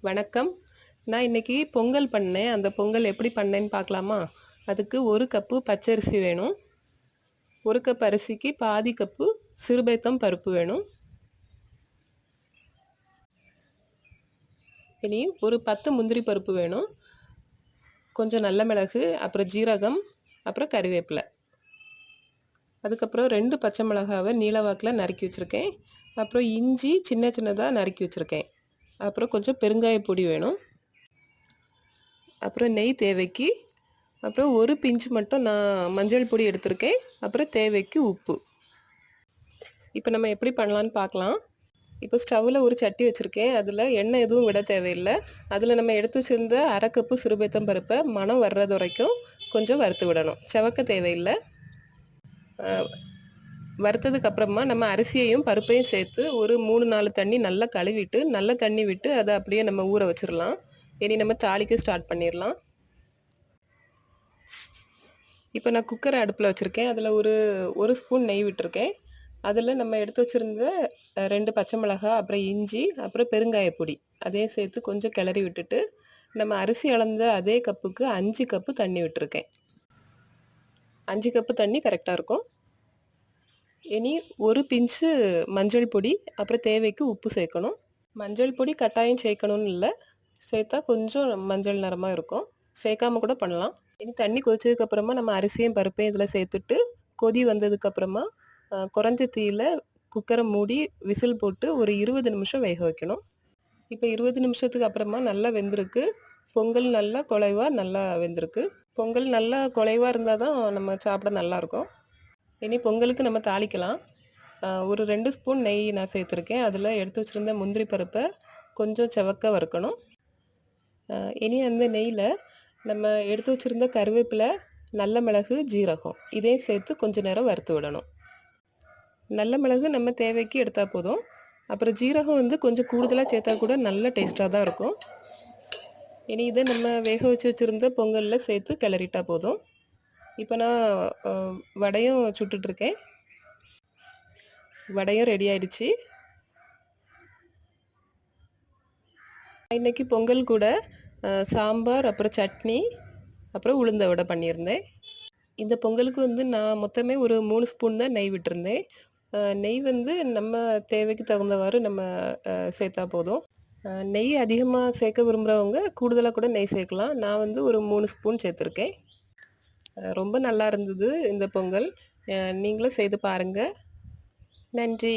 வணக்கம். நான் இன்னைக்கு பொங்கல் பண்ணேன். அந்த பொங்கல் எப்படி பண்ணேன்னு பார்க்கலாமா? அதுக்கு ஒரு கப்பு பச்சரிசி வேணும். ஒரு கப் அரிசிக்கு பாதி கப்பு சிறுபைத்தம் பருப்பு வேணும். இனி ஒரு பத்து முந்திரி பருப்பு வேணும். கொஞ்சம் நல்ல மிளகு அப்புறம் ஜீரகம் அப்புறம் கறிவேப்பிலை. அதுக்கப்புறம் ரெண்டு பச்சை மிளகாவை நீளவாக்கில் நறுக்கி வச்சுருக்கேன். அப்புறம் இஞ்சி சின்ன சின்னதாக நறுக்கி வச்சுருக்கேன். அப்புறம் கொஞ்சம் பெருங்காய பொடி வேணும். அப்புறம் நெய் தேவைக்கு. அப்புறம் ஒரு பிஞ்சு மட்டும் நான் மஞ்சள் பொடி எடுத்திருக்கேன். அப்புறம் தேவைக்கு உப்பு. இப்போ நம்ம எப்படி பண்ணலான்னு பார்க்கலாம். இப்போ ஸ்டவ்வில் ஒரு சட்டி வச்சுருக்கேன். அதில் எண்ணெய் எதுவும் விட தேவையில்லை. அதில் நம்ம எடுத்து வச்சுருந்த அரை கப்பு பருப்பை மனம் வர்றது வரைக்கும் கொஞ்சம் வறுத்து விடணும். செவக்க தேவையில்லை. வறுத்ததுக்கு அப்புறமா நம்ம அரிசியையும் பருப்பையும் சேர்த்து ஒரு மூணு நாலு தண்ணி நல்லா கழுவிட்டு நல்ல தண்ணி விட்டு அதை அப்படியே நம்ம ஊற வச்சிடலாம் இனி நம்ம தாளிக்க ஸ்டார்ட் பண்ணிடலாம் இப்போ நான் குக்கரை அடுப்பில் வச்சுருக்கேன். அதில் ஒரு ஒரு ஸ்பூன் நெய் விட்டுருக்கேன். அதில் நம்ம எடுத்து வச்சுருந்த ரெண்டு பச்சை மிளகா அப்புறம் இஞ்சி அப்புறம் பெருங்காய பொடி. அதையும் சேர்த்து கொஞ்சம் கிளறி விட்டுட்டு நம்ம அரிசி அளந்த அதே கப்புக்கு அஞ்சு கப்பு தண்ணி விட்டுருக்கேன். அஞ்சு கப்பு தண்ணி கரெக்டாக இருக்கும். இனி ஒரு பிஞ்சு மஞ்சள் பொடி அப்புறம் தேவைக்கு உப்பு சேர்க்கணும். மஞ்சள் பொடி கட்டாயம் சேர்க்கணும்னு இல்லை. சேர்த்தா கொஞ்சம் மஞ்சள் நிறமாக இருக்கும். சேர்க்காம கூட பண்ணலாம். இனி தண்ணி கொதிச்சதுக்கப்புறமா நம்ம அரிசியும் பருப்பையும் இதில் சேர்த்துட்டு கொதி வந்ததுக்கப்புறமா குறைஞ்ச தீயில் குக்கரை மூடி விசில் போட்டு ஒரு இருபது நிமிஷம் வேக வைக்கணும். இப்போ இருபது நிமிஷத்துக்கு அப்புறமா நல்லா வெந்திருக்கு. பொங்கல் நல்லா குலைவாக நல்லா வெந்திருக்கு. பொங்கல் நல்லா குலைவாக இருந்தால் தான் நம்ம சாப்பிட நல்லாயிருக்கும் இனி பொங்கலுக்கு நம்ம தாளிக்கலாம். ஒரு ரெண்டு ஸ்பூன் நெய் நான் சேர்த்துருக்கேன். அதில் எடுத்து வச்சுருந்த முந்திரி பருப்பை கொஞ்சம் செவக்க வறுக்கணும். இனி அந்த நெய்யில் நம்ம எடுத்து வச்சுருந்த கருவேப்பிலை நல்ல மிளகு ஜீரகம் இதையும் சேர்த்து கொஞ்சம் நேரம் வறுத்து விடணும். நல்ல மிளகு நம்ம தேவைக்கு எடுத்தால் போதும். அப்புறம் ஜீரகம் வந்து கொஞ்சம் கூடுதலாக சேர்த்தா கூட நல்ல டேஸ்ட்டாக தான் இருக்கும். இனி இதை நம்ம வேக வச்சு வச்சுருந்த பொங்கலில் சேர்த்து கிளறிட்டால் போதும். இப்போ நான் வடையும் சுட்டுட்ருக்கேன். வடையும் ரெடி ஆயிடுச்சு. இன்றைக்கி பொங்கல் கூட சாம்பார் அப்புறம் சட்னி அப்புறம் உளுந்த வடை பண்ணியிருந்தேன். இந்த பொங்கலுக்கு வந்து நான் மொத்தமே ஒரு மூணு ஸ்பூன் தான் நெய் விட்டுருந்தேன். நெய் வந்து நம்ம தேவைக்கு தகுந்தவாறு நம்ம சேர்த்தா போதும். நெய் அதிகமாக சேர்க்க விரும்புகிறவங்க கூடுதலாக கூட நெய் சேர்க்கலாம். நான் வந்து ஒரு மூணு ஸ்பூன் சேர்த்துருக்கேன். ரொம்ப நல்லா இருந்தது இந்த பொங்கல். நீங்களும் செய்து பாருங்கள் நன்றி.